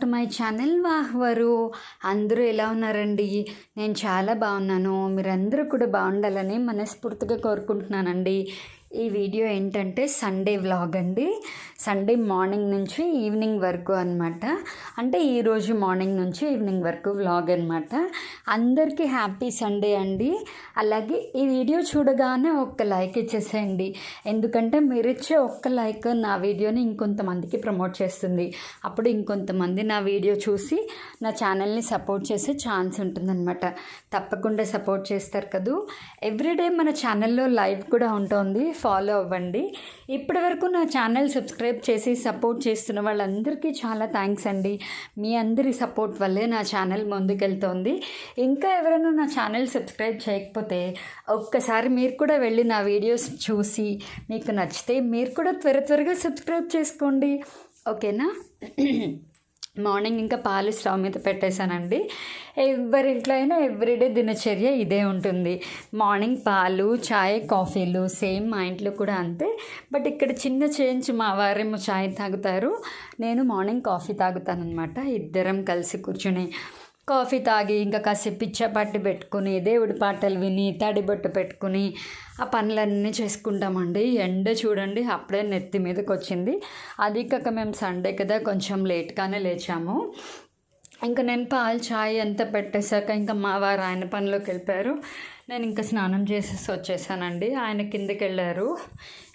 To my channel వాహ్వరు అందరూ ఎలా ఉన్నారండి? నేను చాలా బాగున్నాను. మీరందరూ కూడా బాగుండాలని మనస్ఫూర్తిగా కోరుకుంటున్నానండి. ఈ వీడియో ఏంటంటే సండే వ్లాగ్ అండి. సండే మార్నింగ్ నుంచి ఈవినింగ్ వరకు అనమాట అంటే ఈరోజు మార్నింగ్ నుంచి ఈవినింగ్ వరకు వ్లాగ్ అనమాట అందరికీ హ్యాపీ సండే అండి. అలాగే ఈ వీడియో చూడగానే ఒక్క లైక్ ఇచ్చేసేయండి. ఎందుకంటే మీరు ఇచ్చే ఒక్క లైక్ నా వీడియోని ఇంకొంతమందికి ప్రమోట్ చేస్తుంది. అప్పుడు ఇంకొంతమంది నా వీడియో చూసి నా ఛానల్ని సపోర్ట్ చేసే ఛాన్స్ ఉంటుందన్నమాట. తప్పకుండా సపోర్ట్ చేస్తారు కదూ. ఎవ్రీడే మన ఛానల్లో లైవ్ కూడా ఉంటుంది. ఫాలో అవ్వండి. ఇప్పటి వరకు నా ఛానల్ సబ్స్క్రైబ్ చేసి సపోర్ట్ చేస్తున్న వాళ్ళందరికీ చాలా థ్యాంక్స్ అండి. మీ అందరి సపోర్ట్ వల్లే నా ఛానల్ ముందుకెళ్తోంది. ఇంకా ఎవరైనా నా ఛానల్ సబ్స్క్రైబ్ చేయకపోతే ఒక్కసారి మీరు కూడా వెళ్ళి నా వీడియోస్ చూసి మీకు నచ్చితే మీరు కూడా త్వర త్వరగా సబ్స్క్రైబ్ చేసుకోండి. ఓకేనా? మార్నింగ్ ఇంకా పాలు స్టవ్ మీద పెట్టేశానండి. ఎవరి ఇంట్లో అయినా ఎవ్రీడే దినచర్య ఇదే ఉంటుంది. మార్నింగ్ పాలు చాయ్ కాఫీలు సేమ్ మా ఇంట్లో కూడా అంతే. బట్ ఇక్కడ చిన్న చేంజ్ మా వారేమో చాయ్ తాగుతారు. నేను మార్నింగ్ కాఫీ తాగుతాను అనమాట ఇద్దరం కలిసి కూర్చుని కాఫీ తాగి ఇంకా కాసేపు పిచ్చపాటి పెట్టుకుని దేవుడి పాటలు విని తడిబొట్టు పెట్టుకుని ఆ పనులన్నీ చేసుకుంటామండి. ఎండ చూడండి అప్పుడే నెత్తి మీదకి వచ్చింది అది కాక మేము సండే కదా కొంచెం లేట్గానే లేచాము. ఇంకా నేను పాలు చాయ్ అంతా పెట్టేశాక ఇంకా మా వారు ఆయన పనిలోకి వెళ్ళిపోయారు. నేను ఇంకా స్నానం చేసేసి వచ్చేసానండి. ఆయన కిందకి వెళ్ళారు.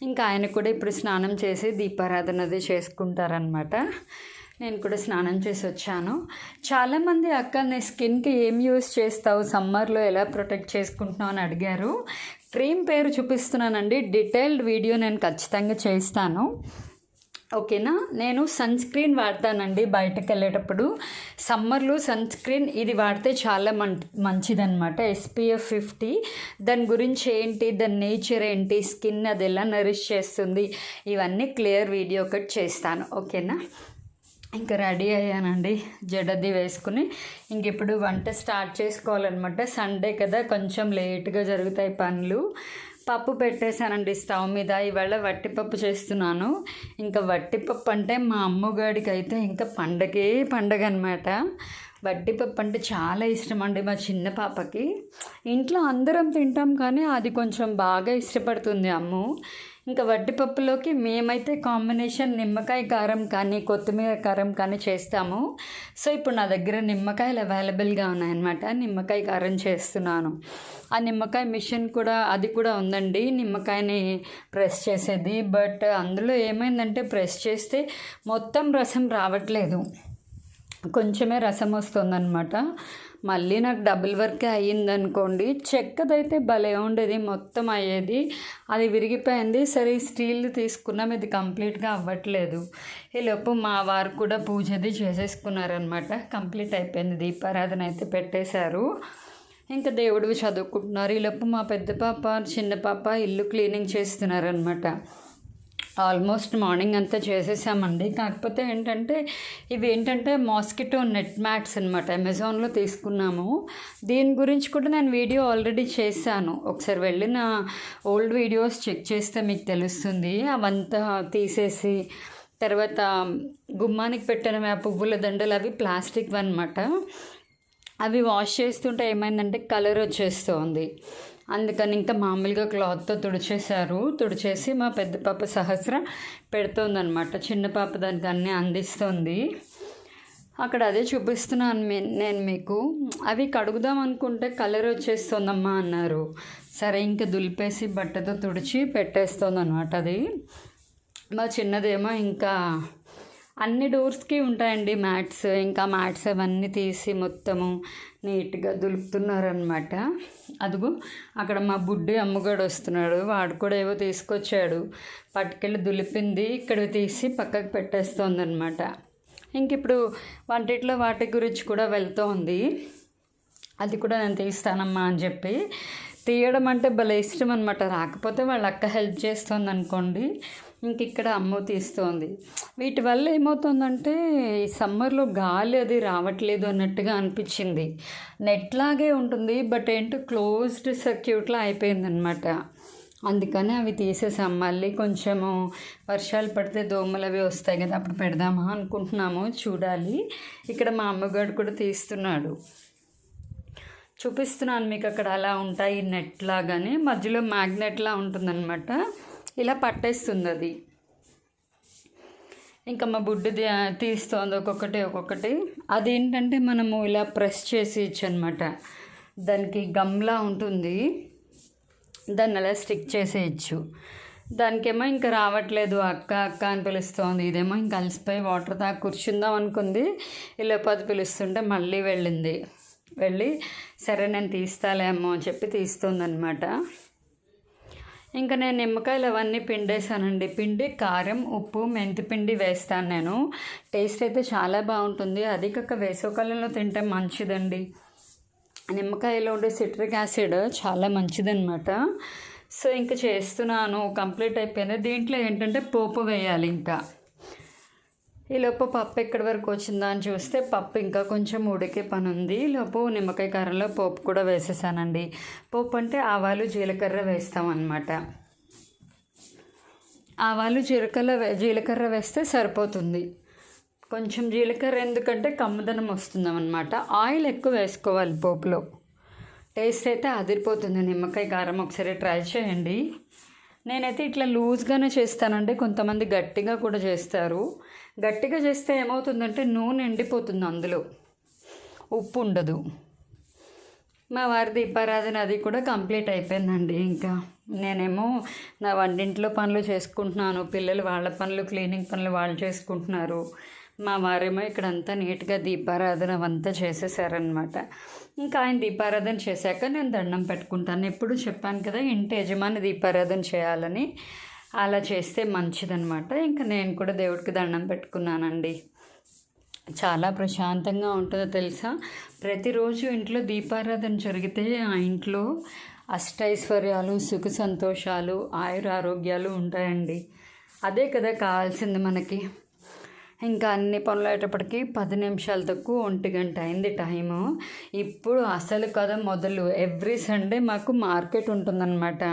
ఇంకా ఆయన కూడా ఇప్పుడు స్నానం చేసి దీపారాధనది చేసుకుంటారనమాట నేను కూడా స్నానం చేసి వచ్చాను. చాలామంది అక్క నీ స్కిన్కి ఏం యూస్ చేస్తావు? సమ్మర్లో ఎలా ప్రొటెక్ట్ చేసుకుంటున్నావు అని అడిగారు. క్రీమ్ పేరు చూపిస్తున్నానండి. డీటెయిల్డ్ వీడియో నేను ఖచ్చితంగా చేస్తాను ఓకేనా? నేను సన్ స్క్రీన్ వాడతానండి బయటకు వెళ్ళేటప్పుడు. సమ్మర్లో సన్ స్క్రీన్ ఇది వాడితే చాలా మం మంచిదన్నమాట. ఎస్పీఎఫ్ ఫిఫ్టీ దాని గురించి ఏంటి? దాని నేచర్ ఏంటి? స్కిన్ అది ఎలా నరిష్ చేస్తుంది? ఇవన్నీ క్లియర్ వీడియో ఒకటి చేస్తాను. ఓకేనా? ఇంకా రెడీ అయ్యానండి. జడది వేసుకుని ఇంక ఇప్పుడు వంట స్టార్ట్ చేసుకోవాలన్నమాట. సండే కదా కొంచెం లేట్గా జరుగుతాయి పనులు. పప్పు పెట్టేశానండి స్టవ్ మీద. ఇవాళ వట్టిపప్పు చేస్తున్నాను. ఇంకా వట్టిపప్పు అంటే మా అమ్మగాడికి అయితే ఇంకా పండగే పండగ అనమాట వడ్డీపప్పు అంటే చాలా ఇష్టం అండి మా చిన్న పాపకి. ఇంట్లో అందరం తింటాం కానీ అది కొంచెం బాగా ఇష్టపడుతుంది అమ్ము. ఇంకా వడ్డిపప్పులోకి మేమైతే కాంబినేషన్ నిమ్మకాయ కారం కానీ కొత్తిమీర కారం కానీ చేస్తాము. సో ఇప్పుడు నా దగ్గర నిమ్మకాయలు అవైలబుల్గా ఉన్నాయన్నమాట. నిమ్మకాయ కారం చేస్తున్నాను. ఆ నిమ్మకాయ మిషన్ కూడా అది కూడా ఉందండి. నిమ్మకాయని ప్రెస్ చేసేది. బట్ అందులో ఏమైందంటే ప్రెస్ చేస్తే మొత్తం రసం రావట్లేదు. కొంచెమే రసం వస్తుందన్నమాట. మళ్ళీ నాకు డబుల్ వర్కే అయ్యిందనుకోండి చెక్కదైతే భలే ఉండేది మొత్తం అయ్యేది. అది విరిగిపోయింది సరే స్టీల్ తీసుకున్నాం ఇది కంప్లీట్గా అవ్వట్లేదు. ఈలోపు మా వారు కూడా పూజది చేసేసుకున్నారనమాట కంప్లీట్ అయిపోయింది దీపారాధన అయితే పెట్టేశారు. ఇంకా దేవుడివి చదువుకుంటున్నారు. ఈలోపు మా పెద్ద పాప చిన్న పాప ఇల్లు క్లీనింగ్ చేస్తున్నారనమాట ఆల్మోస్ట్ మార్నింగ్ అంతా చేసేసామండి. కాకపోతే ఏంటంటే ఇవి ఏంటంటే మాస్కిటో నెట్ మ్యాట్స్ అనమాట అమెజాన్లో తీసుకున్నాము. దీని గురించి కూడా నేను వీడియో ఆల్రెడీ చేశాను. ఒకసారి వెళ్ళిన ఓల్డ్ వీడియోస్ చెక్ చేస్తే మీకు తెలుస్తుంది. అవంతా తీసేసి తర్వాత గుమ్మానికి పెట్టిన పువ్వుల దండలు అవి ప్లాస్టిక్ అనమాట అవి వాష్ చేస్తుంటే ఏమైందంటే కలర్ వచ్చేస్తుంది. అందుకని ఇంకా మామూలుగా క్లాత్తో తుడిచేశారు. తుడిచేసి మా పెద్ద పాప సహస్ర పెడుతోందనమాట చిన్న పాప దానికి అన్నీ అందిస్తుంది. అక్కడ అదే చూపిస్తున్నాను నేను మీకు. అవి కడుగుదాం అనుకుంటే కలర్ వచ్చేస్తుందమ్మా అన్నారు. సరే ఇంకా దులిపేసి బట్టతో తుడిచి పెట్టేస్తుంది అనమాట అది. మా చిన్నదేమో ఇంకా అన్ని డోర్స్కి ఉంటాయండి మ్యాట్స్. ఇంకా మ్యాట్స్ అవన్నీ తీసి మొత్తము నీట్గా దులుపుతున్నారనమాట అదుగు అక్కడ మా బుడ్డి అమ్మగాడు వస్తున్నాడు. వాడు కూడా ఏవో తీసుకొచ్చాడు. పట్టుకెళ్ళి దులిపింది ఇక్కడ తీసి పక్కకు పెట్టేస్తోందనమాట ఇంక ఇప్పుడు వంటిట్లో వాటి గురించి కూడా వెళ్తూ ఉంది అది కూడా నేను తీస్తానమ్మా అని చెప్పి. తీయడం అంటే భలే ఇష్టం అనమాట రాకపోతే వాళ్ళ అక్క హెల్ప్ చేస్తుంది అనుకోండి ఇంక ఇక్కడ అమ్మ తీస్తోంది. వీటి వల్ల ఏమవుతుందంటే ఈ సమ్మర్లో గాలి అది రావట్లేదు అన్నట్టుగా అనిపించింది. నెట్ లాగే ఉంటుంది బట్ ఏంటో క్లోజ్డ్ సర్క్యూట్లో అయిపోయిందనమాట అందుకని అవి తీసేసాం. మళ్ళీ కొంచెము వర్షాలు పడితే దోమలు అవి వస్తాయి కదా అప్పుడు పెడదామా అనుకుంటున్నాము. చూడాలి. ఇక్కడ మా అమ్మగారు కూడా తీస్తున్నాడు. చూపిస్తున్నాను మీకు అక్కడ అలా ఉంటాయి నెట్ లాగానే. మధ్యలో మ్యాగ్నెట్లా ఉంటుందన్నమాట. ఇలా పట్టేస్తుంది అది ఇంకా మా బుడ్డు తీస్తోంది ఒక్కొక్కటి ఒక్కొక్కటి. అదేంటంటే మనము ఇలా ప్రెస్ చేసి ఇచ్చనమాట దానికి గమ్లా ఉంటుంది. దాన్ని అలా స్టిక్ చేసేయచ్చు దానికేమో ఇంకా రావట్లేదు. అక్క అక్క అని పిలుస్తోంది. ఇదేమో ఇంకా అలసిపోయి వాటర్ తాగి కూర్చుందాం అనుకుంది. ఇలా పిలుస్తుంటే మళ్ళీ వెళ్ళింది. వెళ్ళి సరే నేను తీస్తాలేమో అని చెప్పి తీస్తుందనమాట ఇంకా నేను నిమ్మకాయలు అవన్నీ పిండేసానండి పిండి కారం ఉప్పు మెంతి పిండి వేస్తాను నేను. టేస్ట్ అయితే చాలా బాగుంటుంది. అది కాక వేసవకాలంలో తింటే మంచిదండి. నిమ్మకాయలో ఉండే సిట్రిక్ యాసిడ్ చాలా మంచిదన్నమాట. సో ఇంకా చేస్తున్నాను. కంప్లీట్ అయిపోయింది. దీంట్లో ఏంటంటే పోపు వేయాలి ఇంకా. ఈలోపు పప్పు ఎక్కడి వరకు వచ్చిందా అని చూస్తే పప్పు ఇంకా కొంచెం ఉడికే పని ఉంది. లోపు నిమ్మకాయ కారంలో పోపు కూడా వేసేసానండి. పోపు అంటే ఆవాలు జీలకర్ర వేస్తామన్నమాట. ఆవాలు జీలకర్ర జీలకర్ర వేస్తే సరిపోతుంది. కొంచెం జీలకర్ర ఎందుకంటే కమ్మదనం వస్తుందన్నమాట. ఆయిల్ ఎక్కువ వేసుకోవాలి పోపులో. టేస్ట్ అయితే అదిరిపోతుంది. నిమ్మకాయ కారం ఒకసారి ట్రై చేయండి. నేనైతే ఇట్లా లూజ్గానే చేస్తానండి. కొంతమంది గట్టిగా కూడా చేస్తారు. గట్టిగా చేస్తే ఏమవుతుందంటే నూనె ఎండిపోతుంది అందులో. ఉప్పు ఉండదు. మా వారి దీపారాధన అది కూడా కంప్లీట్ అయిపోయిందండి ఇంకా. నేనేమో నా వంటింట్లో పనులు చేసుకుంటున్నాను. పిల్లలు వాళ్ళ పనులు క్లీనింగ్ పనులు వాళ్ళు చేసుకుంటున్నారు. మా వారేమో ఇక్కడంతా నీట్గా దీపారాధన అంతా చేసేసారనమాట ఇంకా ఆయన దీపారాధన చేశాక నేను దండం పెట్టుకుంటాను. ఎప్పుడు చెప్పాను కదా ఇంటి యజమాని దీపారాధన చేయాలని. అలా చేస్తే మంచిదనమాట ఇంకా నేను కూడా దేవుడికి దండం పెట్టుకున్నానండి. చాలా ప్రశాంతంగా ఉంటుందో తెలుసా? ప్రతిరోజు ఇంట్లో దీపారాధన జరిగితే ఆ ఇంట్లో అష్టైశ్వర్యాలు సుఖ సంతోషాలు ఆయుర ఆరోగ్యాలు ఉంటాయండి. అదే కదా కావాల్సింది మనకి. ఇంకా అన్ని పనులు అయ్యేటప్పటికి పది నిమిషాలు తక్కువ ఒంటి గంట అయింది టైము. ఇప్పుడు అసలు కథ మొదలు. ఎవ్రీ సండే మాకు మార్కెట్ ఉంటుందన్నమాట.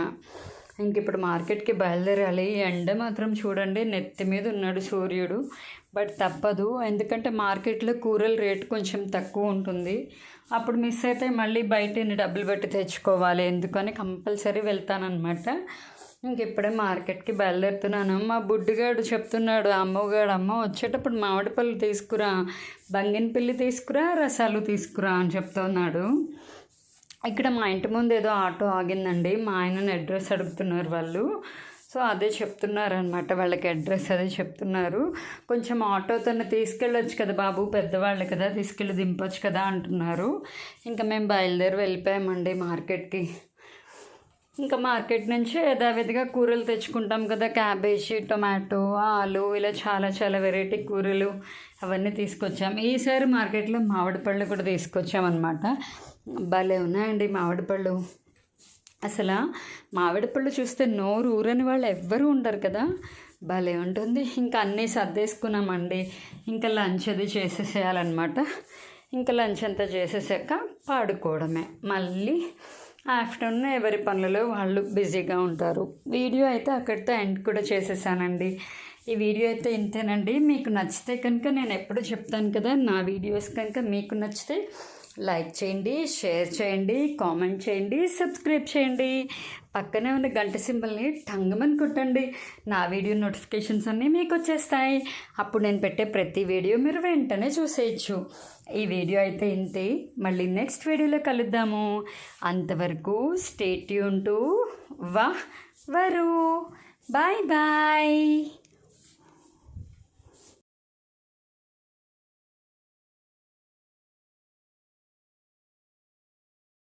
ఇంక ఇప్పుడు మార్కెట్కి బయలుదేరాలి. ఎండ మాత్రం చూడండి నెత్తి మీద ఉన్నాడు సూర్యుడు. బట్ తప్పదు. ఎందుకంటే మార్కెట్లో కూరల రేటు కొంచెం తక్కువ ఉంటుంది. అప్పుడు మిస్ అయితే మళ్ళీ బయట డబ్బులు పెట్టి తెచ్చుకోవాలి. ఎందుకని కంపల్సరీ వెళ్తానన్నమాట. ఇంకెప్పుడే మార్కెట్కి బయలుదేరుతున్నాను. మా బుడ్డిగాడు చెప్తున్నాడు అమ్మగాడు అమ్మ వచ్చేటప్పుడు మామిడి పళ్ళు తీసుకురా బంగిన పిల్లి తీసుకురా రసాలు తీసుకురా అని చెప్తున్నాడు. ఇక్కడ మా ఇంటి ముందు ఏదో ఆటో ఆగిందండి. మా ఆయనను అడ్రస్ అడుగుతున్నారు వాళ్ళు. సో అదే చెప్తున్నారు అనమాట వాళ్ళకి అడ్రస్ అదే చెప్తున్నారు. కొంచెం ఆటోతో తీసుకెళ్ళొచ్చు కదా బాబు పెద్దవాళ్ళు కదా తీసుకెళ్ళి దింపొచ్చు కదా అంటున్నారు. ఇంకా మేము బయలుదేరి వెళ్ళిపోయామండి మార్కెట్కి. ఇంకా మార్కెట్ నుంచి యథావిధిగా కూరలు తెచ్చుకుంటాం కదా. క్యాబేజీ టొమాటో ఆలు ఇలా చాలా చాలా వెరైటీ కూరలు అవన్నీ తీసుకొచ్చాం. ఈసారి మార్కెట్లో మామిడి పళ్ళు కూడా తీసుకొచ్చామన్నమాట భలే ఉన్నాయండి మామిడి పళ్ళు. అసలు మామిడి పళ్ళు చూస్తే నోరు ఊరని వాళ్ళు ఎవ్వరూ ఉండరు కదా. భలే ఉంటుంది. ఇంకా అన్నీ సర్దేసుకున్నామండి. ఇంకా లంచ్ అది చేసేసేయాలన్నమాట. ఇంకా లంచ్ అంతా చేసేసాక పాడుకోవడమే. మళ్ళీ ఆఫ్టర్నూన్ ఎవరి పనులలో వాళ్ళు బిజీగా ఉంటారు. వీడియో అయితే అక్కడితో ఎండ్ కూడా చేసేసానండి. ఈ వీడియో అయితే ఇంతేనండి. మీకు నచ్చితే కనుక నేను ఎప్పుడు చెప్తాను కదా నా వీడియోస్ కనుక మీకు నచ్చితే లైక్ చేయండి షేర్ చేయండి కామెంట్ చేయండి సబ్స్క్రైబ్ చేయండి. పక్కనే ఉన్న గంట సింబల్ని టంగమని కొట్టండి. నా వీడియో నోటిఫికేషన్స్ అన్నీ మీకు వచ్చేస్తాయి. అప్పుడు నేను పెట్టే ప్రతి వీడియో మీరు వెంటనే చూసేయచ్చు. ఈ వీడియో అయితే ఇంతే. మళ్ళీ నెక్స్ట్ వీడియోలో కలుద్దాము. అంతవరకు స్టేట్ యూన్ టు వా వరు. Bye bye.